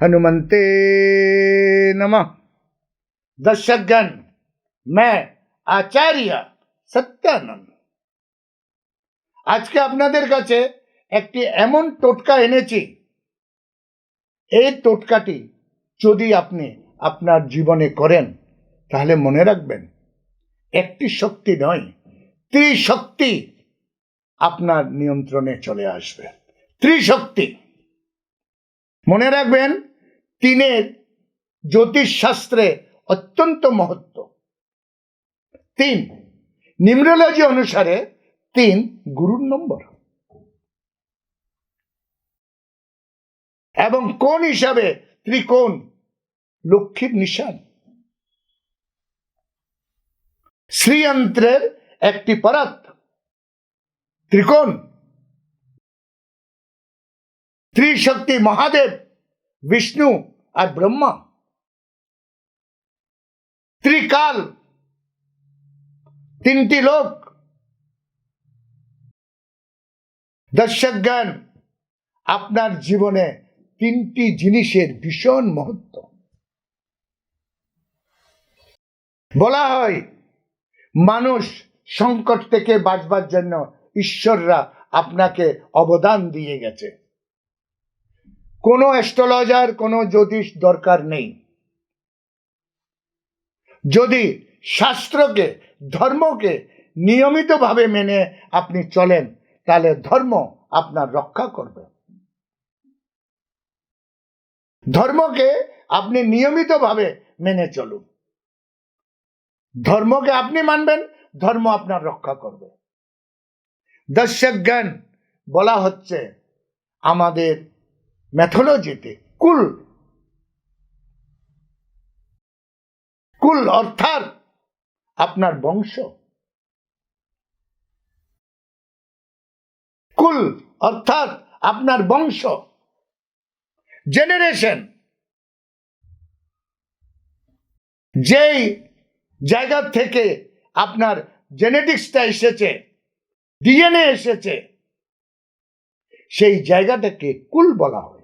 हनुमंते नमः दर्शकगण मैं আচার্য সত্যানন্দ আজকে আপনাদের কাছে একটি এমন টোটকা এনেছি এই টোটকাটি যদি আপনি আপনার জীবনে করেন তাহলে মনে রাখবেন একটি শক্তি নয় ত্রিশক্তি আপনার নিয়ন্ত্রণে চলে আসবে ত্রিশক্তি মনে রাখবেন তিনের জ্যোতিষশাস্ত্রে অত্যন্ত মহত্ব। তিন, নিউমরোলজি অনুসারে তিন গুরুর নম্বর। এবং কোন হিসাবে ত্রিকোণ লক্ষ্মীর নিশান? শ্রীযন্ত্রের একটি পরাত ত্রিকোণ। ত্রিশক্তি মহাদেব, বিষ্ণু আর ব্রহ্মা। ত্রিকাল। তিনটি লোক। দর্শকগণ, আপনার জীবনে তিনটি জিনিসের ভীষণ মহত্ব। বলা হয়, মানুষ সংকট থেকে বাঁচবার জন্য ঈশ্বররা আপনাকে অবদান দিয়ে গেছে। কোনো অ্যাস্ট্রোলজার, কোনো জ্যোতিষ দরকার নেই। যদি শাস্ত্রকে, ধর্মকে নিয়মিতভাবে মেনে আপনি চলেন, তাহলে ধর্ম আপনার রক্ষা করবে। ধর্মকে আপনি নিয়মিতভাবে মেনে চলুন। ধর্মকে আপনি মানবেন, ধর্ম আপনার রক্ষা করবে। দর্শক জ্ঞান বলা হচ্ছে, আমাদের ম্যাথোলজিতে কুল কুল অর্থাৎ আপনার বংশ। কুল অর্থাৎ আপনার বংশ। জেনারেশন যেই জায়গা থেকে আপনার জেনেটিক্সটা এসেছে ডিএনএ এসেছে, সেই জায়গাটাকে কুল বলা হয়।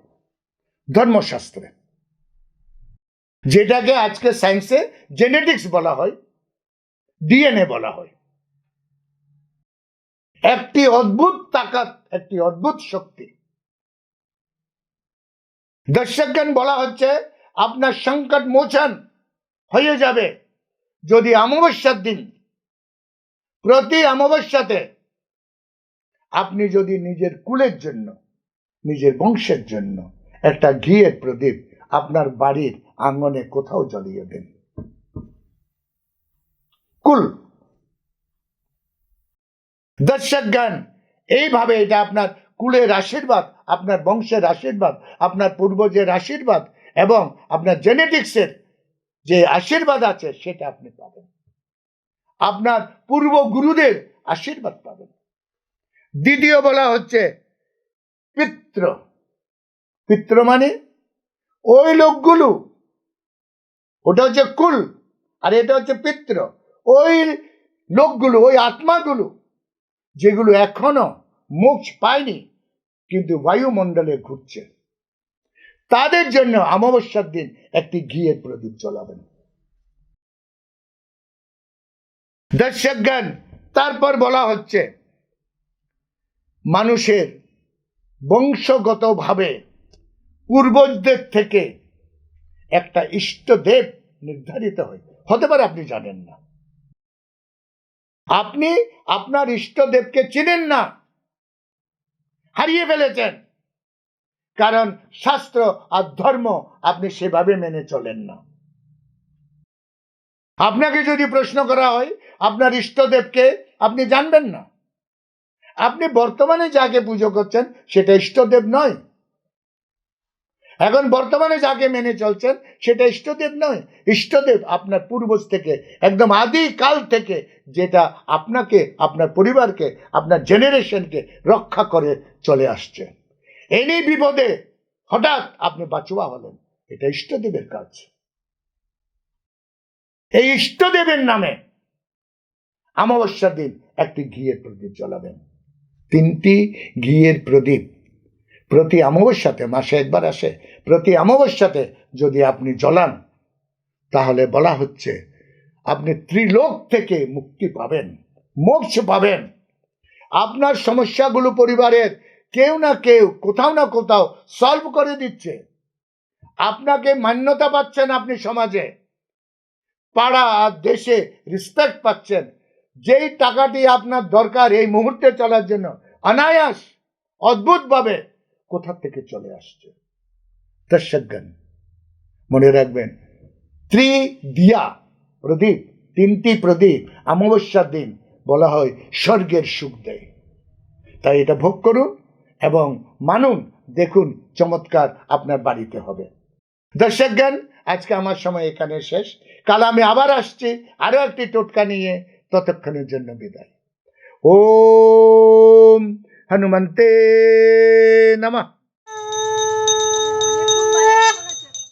ধর্মশাস্ত্রে। যেটাকে আজকে সায়েন্সে জেনেটিক্স বলা হয় ডিএনএ বলা হয়। একটি অদ্ভুত তাকাত, একটি অদ্ভুত শক্তি। দর্শকগণ বলা হচ্ছে, আপনার সংকট মোচন হয়ে যাবে যদি অমাবস্যার দিন, প্রতি অমাবস্যাতে আপনি যদি নিজের কুলের জন্য, নিজের বংশের জন্য একটা ঘিয়ের প্রদীপ আপনার বাড়ির আঙ্গনে কোথাও জ্বলিয়ে দেন। কুল। দর্শক জ্ঞান এইভাবে এটা আপনার কুলের আশীর্বাদ, আপনার বংশের আশীর্বাদ, আপনার পূর্বজের আশীর্বাদ এবং আপনার জেনেটিক্সের যে আশীর্বাদ আছে সেটা আপনি পাবেন। আপনার পূর্ব গুরুদের আশীর্বাদ পাবেন। দ্বিতীয় বলা হচ্ছে পিত্র। পিত্র মানে? ওই লোকগুলো, ওটা হচ্ছে কুল আর এটা হচ্ছে পিত্র। ওই লোকগুলো, ওই আত্মাগুলো, যেগুলো এখনও মোক্ষ পায়নি, কিন্তু বায়ুমণ্ডলে ঘুরছে। তাদের জন্য অমাবস্যার দিন একটি ঘিয়ের প্রদীপ জ্বলাবেন। দর্শক জ্ঞান তারপর বলা হচ্ছে, মানুষের বংশগতভাবে পূর্বজদের থেকে একটা ইষ্টদেব নির্ধারিত হয় হতে পারে আপনি জানেন না। আপনি আপনার ইষ্টদেবকে চিনেন না। হারিয়ে ফেলেছেন। কারণ শাস্ত্র আর ধর্ম আপনি সেভাবে মেনে চলেন না। আপনাকে যদি প্রশ্ন করা হয়, আপনার ইষ্টদেবকে আপনি জানবেন না। আপনি বর্তমানে যাকে পুজো করছেন, সেটা ইষ্টদেব নয়। এখন বর্তমানে যাকে মেনে চলছেন, সেটা ইষ্টদেব নয়। ইষ্টদেব আপনার পূর্বজ থেকে, একদম আদি কাল থেকে যেটা আপনাকে, আপনার পরিবারকে, আপনার জেনারেশনকে রক্ষা করে চলে আসছে। এনি বিপদে হঠাৎ আপনি বাঁচুয়া হলেন। এটা ইষ্টদেবের কাজ। এই ইষ্টদেবের নামে অমাবস্যার দিন একটি ঘিয়ের প্রদীপ জ্বলাবেন। তিনটি ঘিয়ের প্রদীপ প্রতি অমাবস্যাতে, মাসে একবার আসে, প্রতি অমাবস্যাতে যদি আপনি জ্বলান, তাহলে বলা হচ্ছে আপনি ত্রিলোক থেকে মুক্তি পাবেন, মোক্ষ পাবেন। আপনার সমস্যাগুলো পরিবারের কেউ না কেউ কোথাও না কোথাও সলভ করে দিচ্ছে। আপনাকে মান্যতা পাচ্ছেন আপনি সমাজে। পাড়া দেশে রেসপেক্ট পাচ্ছেন। যেই টাকাটি আপনার দরকার এই মুহূর্তে চলার জন্য, অনায়াস, অদ্ভুতভাবে কোথা থেকে চলে আসছে? দর্শকগণ মনে রাখবেন ত্রি দিয়া প্রদীপ, তিনটি প্রদীপ অমাবস্যার দিন বলা হয় স্বর্গের সুখ দেয়। তাই এটা ভোগ করুন এবং মানুন, দেখুন চমৎকার আপনার বাড়িতে হবে। দর্শকগণ আজকে আমার সময় এখানে শেষ। কাল আমি আবার আসছি আরও একটি টোটকা নিয়ে। ততক্ষণের জন্য বিদায়। ওম হনুমন্তে নমঃ